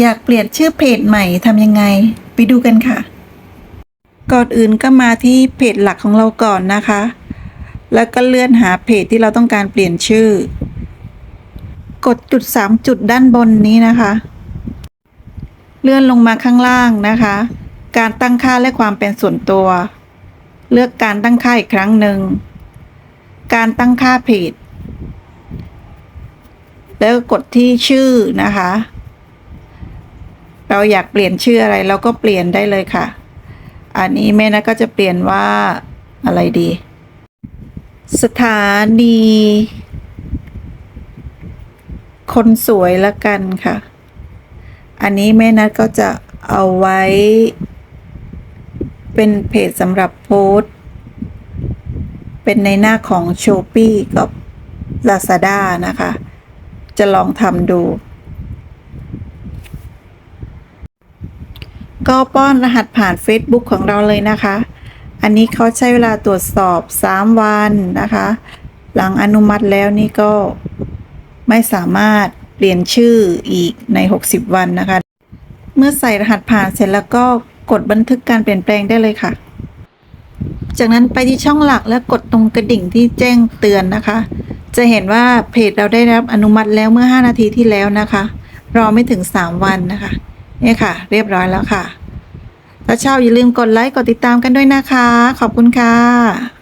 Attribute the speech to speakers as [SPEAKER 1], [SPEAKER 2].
[SPEAKER 1] อยากเปลี่ยนชื่อเพจใหม่ทำยังไง ไปดูกันค่ะ ก่อนอื่นก็มาที่เพจหลักของเราก่อนนะคะ แล้วก็เลื่อนหาเพจที่เราต้องการเปลี่ยนชื่อ กดจุด 3 จุดด้านบนนี้นะคะ เลื่อนลงมาข้างล่างนะคะ การตั้งค่าและความเป็นส่วนตัว เลือกการตั้งค่าอีกครั้งหนึ่ง การตั้งค่าเพจแล้วกดที่ชื่อนะคะ เราอยากเปลี่ยนชื่ออะไรเราก็เปลี่ยนได้เลยค่ะ อันนี้แม่นะก็จะเปลี่ยนว่าอะไรดี สถานี คนสวยละกันค่ะ อันนี้แม่นัดก็จะเอาไว้ เป็นเพจสำหรับโพสต์เป็นในหน้าของ s h o p e e กับ Lazada นะคะ จะลองทำดู ก็ป้อนรหัสผ่าน Facebook ของเราเลยนะคะ อันนี้เขาใช้เวลาตรวจสอบ 3 วันนะคะ หลังอนุมัติแล้วนี่ก็ไม่สามารถเปลี่ยนชื่ออีกใน 60 วันนะคะ เมื่อใส่รหัสผ่านเสร็จแล้วก็กดบันทึกการเปลี่ยนแปลงได้เลยค่ะ จากนั้นไปที่ช่องหลักแล้วกดตรงกระดิ่งที่แจ้งเตือนนะคะ จะเห็นว่าเพจเราได้รับอนุมัติแล้วเมื่อ 5 นาทีที่แล้วนะคะ รอไม่ถึง 3 วันนะคะ นี่ค่ะ เรียบร้อยแล้วค่ะ ถ้าชอบอย่าลืมกดไลค์กดติดตามกันด้วยนะคะ ขอบคุณค่ะ